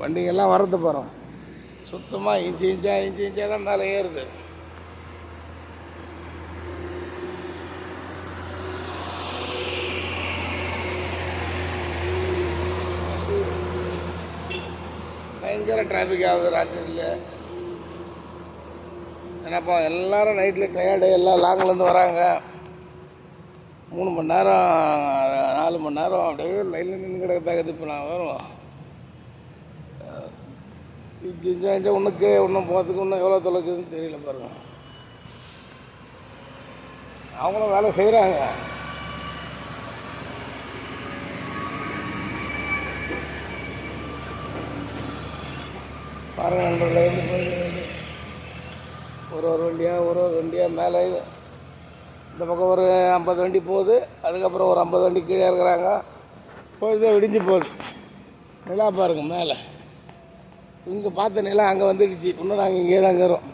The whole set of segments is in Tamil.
வண்டிங்கெல்லாம் வரது போகிறோம் சுத்தமாக இன்ச்சு இன்ச்சா இன்ச்சு இன்ச்சா தான் மேலே ஏறுது. பயங்கர டிராஃபிக் ஆகுது ராத்திரியில். என்னப்பா எல்லாரும் நைட்டில் டயர்டு எல்லாம் லாங்லேருந்து வராங்க. மூணு மணி நேரம் நாலு மணி நேரம் அப்படியே லைனில் நின்று கிடக்கத்தாக்குது இப்போ நான் வருவோம். இஞ்சா இஞ்சா கீழே ஒன்றும் போகிறதுக்கு இன்னும் எவ்வளோ தொலைக்குதுன்னு தெரியல பாருங்க. அவங்களும் வேலை செய்கிறாங்க பாருங்கள் நண்பர்களே, ஒரு ஒரு வண்டியாக ஒரு ஒரு வண்டியாக மேலே இந்த பக்கம் ஒரு ஐம்பது வண்டி போகுது அதுக்கப்புறம் ஒரு ஐம்பது வண்டி கீழே இருக்கிறாங்க போகுது விடிஞ்சு போகுது. நிலா பாருங்கள் மேலே. இங்கே பார்த்த நிலம் அங்கே வந்துடுச்சு. இன்னும் நாங்கள் இங்கே தான் இருக்கிறோம்.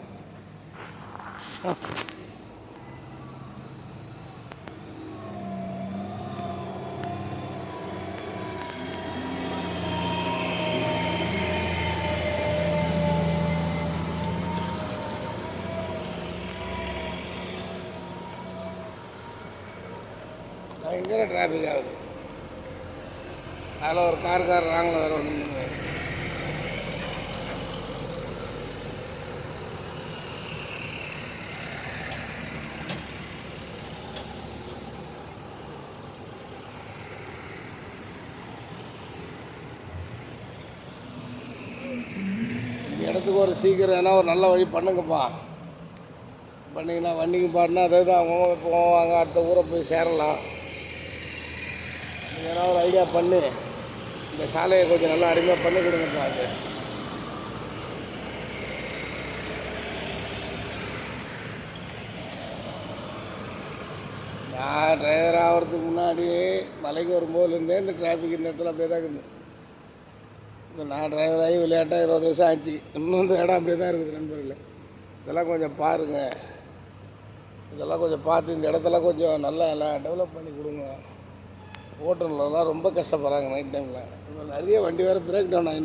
பயங்கர டிராஃபிக் ஆகுது. அதில் ஒரு கார் கார் ராங்கில் வேறு ஒன்று இந்த இடத்துக்கு ஒரு சீக்கிரம் ஏன்னா ஒரு நல்ல வழி பண்ணுங்கப்பா. பண்ணிங்கன்னா வண்டிக்கு பாடினா அதே தான் அவங்க போவாங்க அடுத்த ஊரை போய் சேரலாம். ஏன்னா ஒரு ஐடியா பண்ணு. இந்த சாலையை கொஞ்சம் நல்லா அருமையாக பண்ணி கொடுங்கப்பா அது. நான் டிரைவர் ஆகிறதுக்கு முன்னாடி மலைக்கு வரும்போதுலேருந்தே இந்த டிராஃபிக் இந்த இடத்துல அப்படியே தான் இருக்குது. நான் டிரைவர் ஆகி விளையாட்டாக இருபது வருஷம் ஆச்சு. இன்னும் இந்த இடம் அப்படியே தான் இருக்குது நண்பர்களே. இதெல்லாம் கொஞ்சம் பாருங்கள் இதெல்லாம் கொஞ்சம் பார்த்து இந்த இடத்தெல்லாம் கொஞ்சம் நல்லா எல்லாம் டெவலப் பண்ணி கொடுங்க. ஓட்டுநர்லாம் ரொம்ப கஷ்டப்படுறாங்க நைட் டைமில் நிறைய வண்டி வேறு பிரேக் டவுன் ஆகி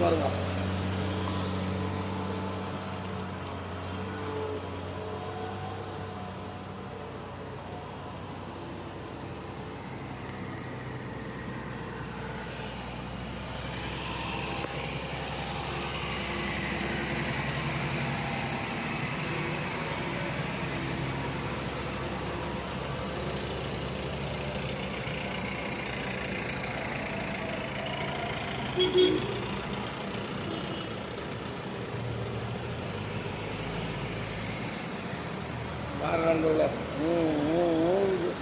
バルが。Thank you. நண்பர்களே ம், ம், ம்.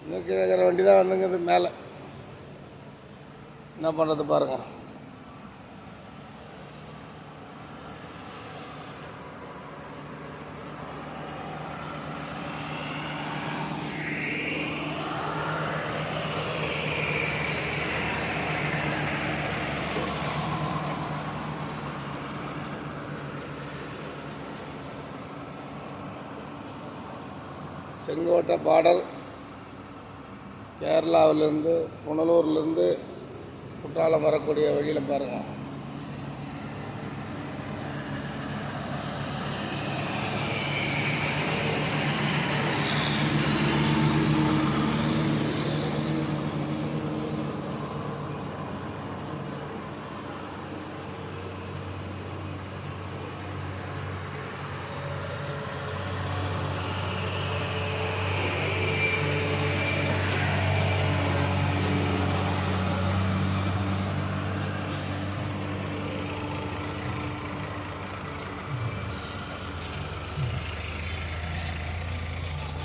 இன்னும் கீழே இருக்கிற வண்டி தான் வந்துங்குது மேலே. என்ன பண்ணுறது பாருங்க. செங்கோட்டை பாடல். கேரளாவிலேருந்து புனலூர்லேருந்து குற்றாலம் வரக்கூடிய வழியில் பாருங்கள்